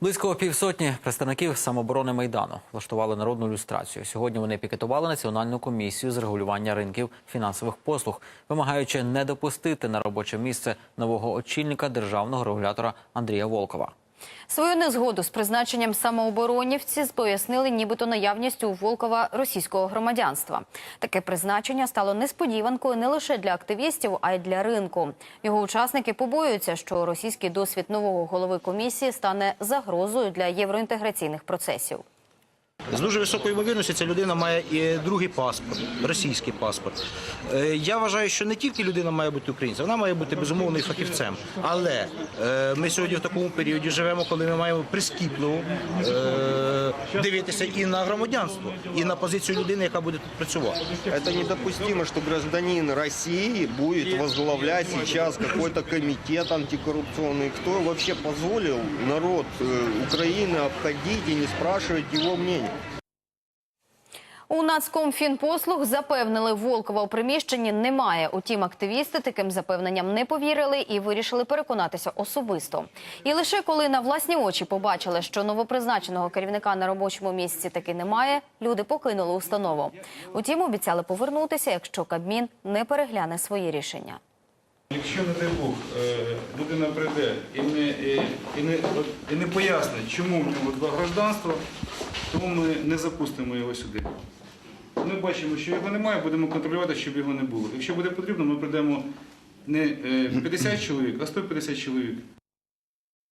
Близько півсотні представників самооборони майдану влаштували народну люстрацію. Сьогодні вони пікетували національну комісію з регулювання ринків фінансових послуг, вимагаючи не допустити на робоче місце нового очільника державного регулятора Андрія Волкова. Свою незгоду з призначенням самооборонівці пояснили нібито наявністю у Волкова російського громадянства. Таке призначення стало несподіванкою не лише для активістів, а й для ринку. Його учасники побоюються, що російський досвід нового голови комісії стане загрозою для євроінтеграційних процесів. З дуже високою ймовірністю ця людина має і другий паспорт, російський паспорт. Е, Я вважаю, що не тільки людина має бути українцем, вона має бути безумовно і фахівцем. Але е, ми сьогодні в такому періоді живемо, коли ми маємо прискіпливо е, дивитися і на громадянство, і на позицію людини, яка буде тут працювати. Это недопустимо, что гражданин России будет возглавлять сейчас какой-то комитет антикоррупционный. Кто вообще позволил народ э, Украины обходить и не спрашивать его мнения? У Нацкомфінпослуг запевнили, Волкова у приміщенні немає. Утім, активісти таким запевненням не повірили і вирішили переконатися особисто. І лише коли на власні очі побачили, що новопризначеного керівника на робочому місці таки немає, люди покинули установу. Утім, обіцяли повернутися, якщо Кабмін не перегляне свої рішення. Якщо, не дай Бог, е, людина прийде і не, і, не, і не пояснить, чому в нього два гражданства, тому ми не запустимо його сюди. Ми бачимо, що його немає, будемо контролювати, щоб його не було. Якщо буде потрібно, ми прийдемо не е, 50 чоловік, а 150 чоловік.